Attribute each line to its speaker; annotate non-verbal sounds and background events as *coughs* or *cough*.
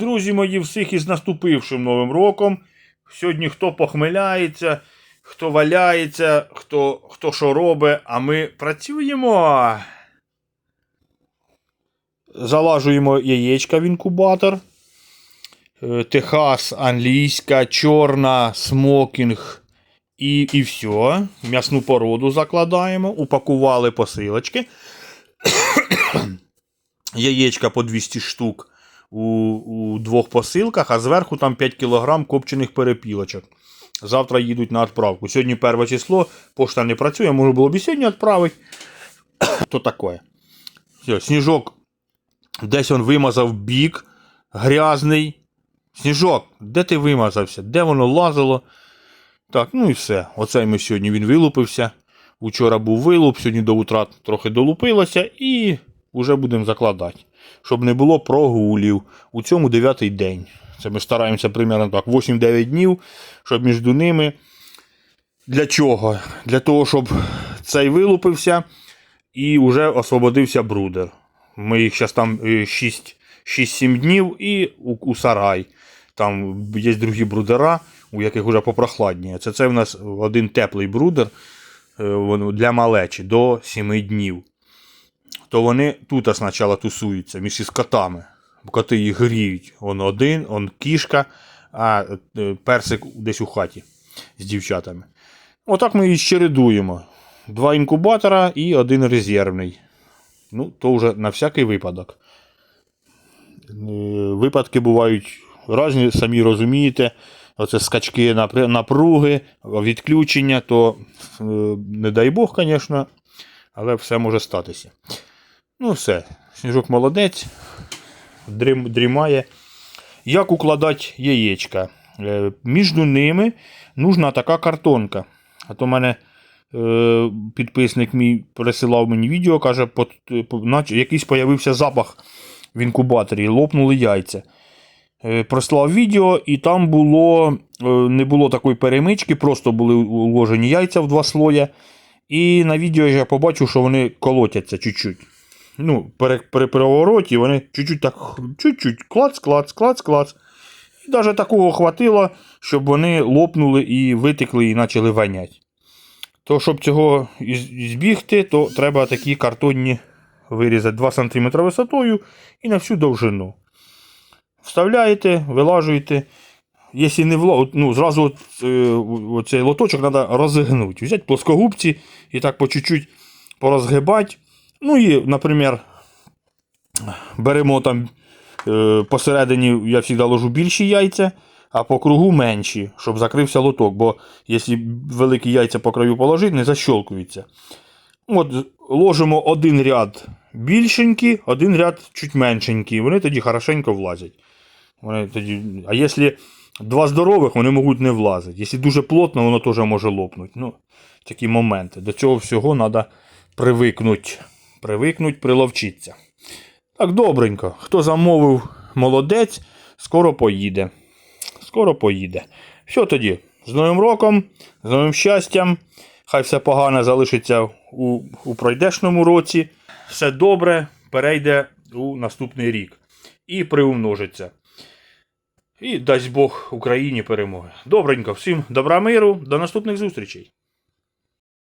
Speaker 1: Друзі мої, всіх із наступившим Новим роком. Сьогодні хто похмеляється, хто валяється, хто, хто що робить, а ми працюємо. Залажуємо яєчка в інкубатор. Е, Техас, англійська, чорна, смокінг і, і все. М'ясну породу закладаємо, упакували посилочки. *coughs* Яєчка по 200 штук у, у двох посилках, а зверху там 5 кг копчених перепілочок. Завтра їдуть на відправку. Сьогодні перше число, пошта не працює, може було б і сьогодні відправити. *coughs* То таке. Все, сніжок десь він вимазав бік грязний. Сніжок, де ти вимазався? Де воно лазило? Так, ну і все. Оцей ми сьогодні він вилупився. Учора був вилуп, сьогодні до утра трохи долупилося і вже будемо закладати. Щоб не було прогулів. У цьому дев'ятий день. Це ми стараємося примерно так 8-9 днів, щоб між ними. Для чого? Для того, щоб цей вилупився і вже освободився брудер. Ми їх зараз там 6-7 днів і у, у сарай. Там є другі брудера, у яких вже попрохладніше. Це, це в нас один теплий брудер е, для малечі до 7 днів. То вони тут спочатку тусуються між із котами. Коти їх гріють. Он один, он кішка, а е, персик десь у хаті з дівчатами. Отак ми їх чередуємо. Два інкубатора і один резервний. Ну, то вже на всякий випадок. Е, Випадки бувають різні, самі розумієте. Оце скачки напруги, відключення, то е, не дай Бог, звісно, але все може статися. Ну, все. Сніжок молодець, дрім, дрімає. Як укладати яєчка? Е, Між ними нужна така картонка. А то мене е, підписник мій присилав мені відео, каже, по, по, наче якийсь появився запах в інкубаторі, лопнули яйця. Е, Прислав відео, і там було, е, не було такої перемички, просто були уложені яйця в два слоя. І на відео я побачив, що вони колотяться чуть-чуть. Ну, при, при перевороті вони чуть-чуть так, чуть-чуть, клац, клац, клац, клац. І навіть такого хватило, щоб вони лопнули і витекли і почали воняти. То, щоб цього збігти, то треба такі картонні вирізати 2 см висотою і на всю довжину. Вставляєте, вилажуєте. Якщо не вла... ну, зразу е, лоточок треба розігнути. Взяти плоскогубці і так по чуть-чуть порозгибати. Ну і, наприклад, беремо там е, посередині, я завжди ложу більші яйця, а по кругу менші, щоб закрився лоток. Бо якщо великі яйця по краю положити, не защолкуються. От, ложимо один ряд більшенькі, один ряд чуть меншенькі. Вони тоді хорошенько влазять. Вони тоді... А якщо два здорових, вони можуть не влазити. Якщо дуже плотно, воно теж може лопнути. Ну, такі моменти. До цього всього треба привикнути. Привикнуть, приловчитися. Так, добренько. Хто замовив молодець, скоро поїде. Скоро поїде. Що тоді? З Новим роком, з новим щастям. Хай все погане залишиться у, у пройдешному році. Все добре перейде у наступний рік. І приумножиться. І дасть Бог Україні перемоги. Добренько, всім добра миру, до наступних зустрічей.